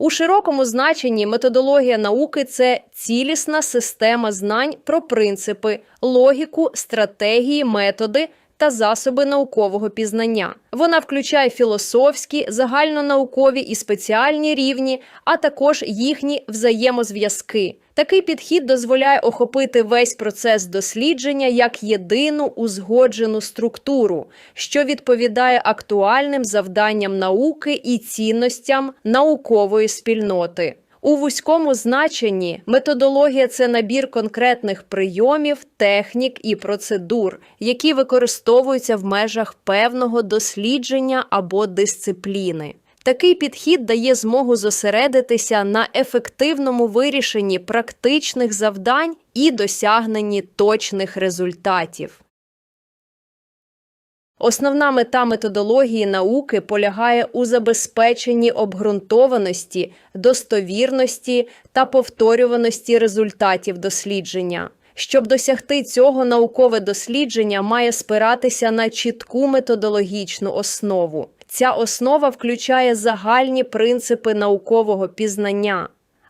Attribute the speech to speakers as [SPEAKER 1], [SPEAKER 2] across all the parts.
[SPEAKER 1] У широкому значенні методологія науки це цілісна система знань про принципи, логіку, стратегії, методи та засоби наукового пізнання. Вона включає філософські, загальнонаукові і спеціальні рівні, а також їхні взаємозв'язки. Такий підхід дозволяє охопити весь процес дослідження як єдину узгоджену структуру, що відповідає актуальним завданням науки і цінностям наукової спільноти. У вузькому значенні методологія це набір конкретних прийомів, технік і процедур, які використовуються в межах певного дослідження або дисципліни. Такий підхід дає змогу зосередитися на ефективному вирішенні практичних завдань і досягненні точних результатів. Основна мета методології науки полягає у забезпеченні обґрунтованості, достовірності та повторюваності результатів дослідження. Щоб досягти цього, наукове дослідження має спиратися на чітку методологічну основу. Ця основа включає загальні принципи наукового пізнання,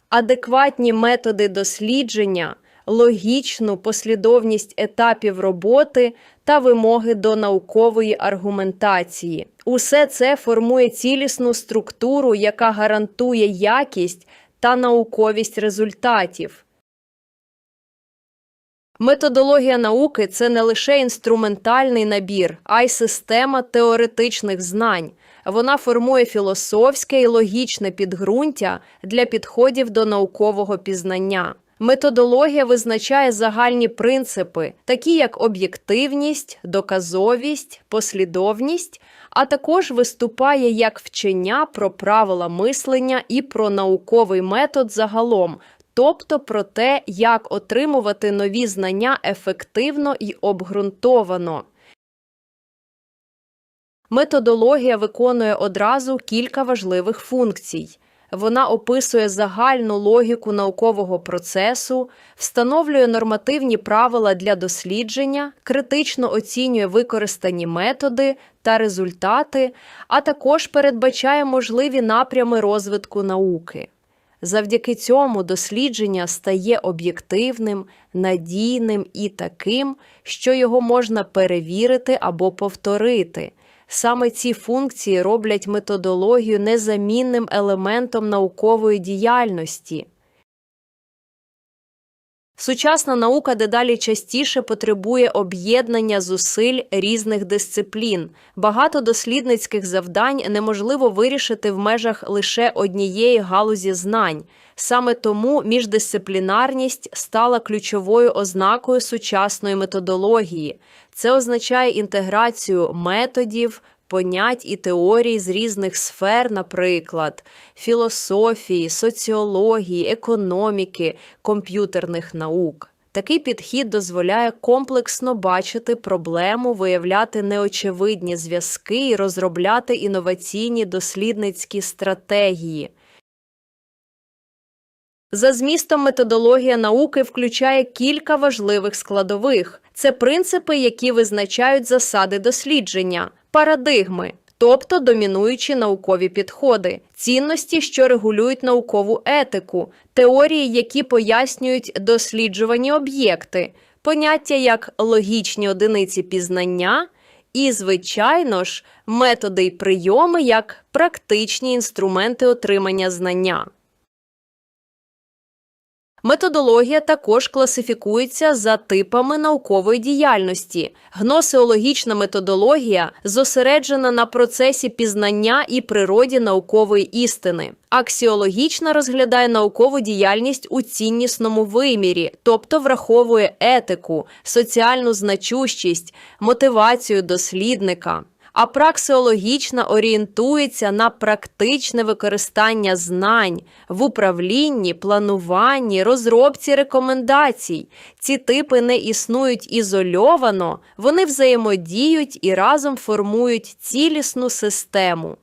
[SPEAKER 1] адекватні методи дослідження, логічну послідовність етапів роботи та вимоги до наукової аргументації. Усе це формує цілісну структуру, яка гарантує якість та науковість результатів. Методологія науки це не лише інструментальний набір, а й система теоретичних знань. Вона формує філософське і логічне підґрунтя для підходів до наукового пізнання. Методологія визначає загальні принципи, такі як об'єктивність, доказовість, послідовність, а також виступає як вчення про правила мислення і про науковий метод загалом, тобто про те, як отримувати нові знання ефективно і обґрунтовано. Методологія виконує одразу кілька важливих функцій. Вона описує загальну логіку наукового процесу, встановлює нормативні правила для дослідження, критично оцінює використані методи та результати, а також передбачає можливі напрями розвитку науки. Завдяки цьому дослідження стає об'єктивним, надійним і таким, що його можна перевірити або повторити. Саме ці функції роблять методологію незамінним елементом наукової діяльності. Сучасна наука дедалі частіше потребує об'єднання зусиль різних дисциплін. Багато дослідницьких завдань неможливо вирішити в межах лише однієї галузі знань. Саме тому міждисциплінарність стала ключовою ознакою сучасної методології. Це означає інтеграцію методів, понять і теорій з різних сфер, наприклад, філософії, соціології, економіки, комп'ютерних наук. Такий підхід дозволяє комплексно бачити проблему, виявляти неочевидні зв'язки і розробляти інноваційні дослідницькі стратегії. За змістом методологія науки включає кілька важливих складових. Це принципи, які визначають засади дослідження, парадигми, тобто домінуючі наукові підходи, цінності, що регулюють наукову етику, теорії, які пояснюють досліджувані об'єкти, поняття як логічні одиниці пізнання. І, звичайно ж, методи й прийоми як практичні інструменти отримання знання. Методологія також класифікується за типами наукової діяльності. Гносеологічна методологія зосереджена на процесі пізнання і природі наукової істини. Аксіологічна розглядає наукову діяльність у ціннісному вимірі, тобто враховує етику, соціальну значущість, мотивацію дослідника а праксеологічна орієнтується на практичне використання знань в управлінні, плануванні, розробці рекомендацій. Ці типи не існують ізольовано, вони взаємодіють і разом формують цілісну систему.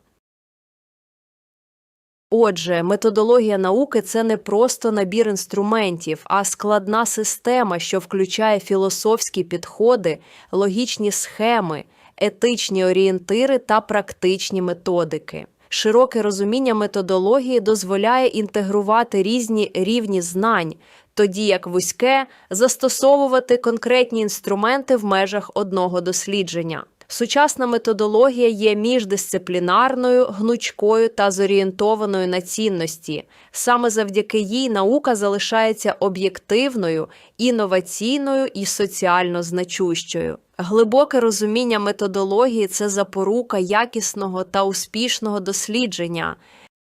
[SPEAKER 1] Отже, методологія науки це не просто набір інструментів, а складна система, що включає філософські підходи, логічні схеми, етичні орієнтири та практичні методики. Широке розуміння методології дозволяє інтегрувати різні рівні знань, тоді як вузьке застосовувати конкретні інструменти в межах одного дослідження. Сучасна методологія є міждисциплінарною, гнучкою та зорієнтованою на цінності. Саме завдяки їй наука залишається об'єктивною, інноваційною і соціально значущою. Глибоке розуміння методології це запорука якісного та успішного дослідження.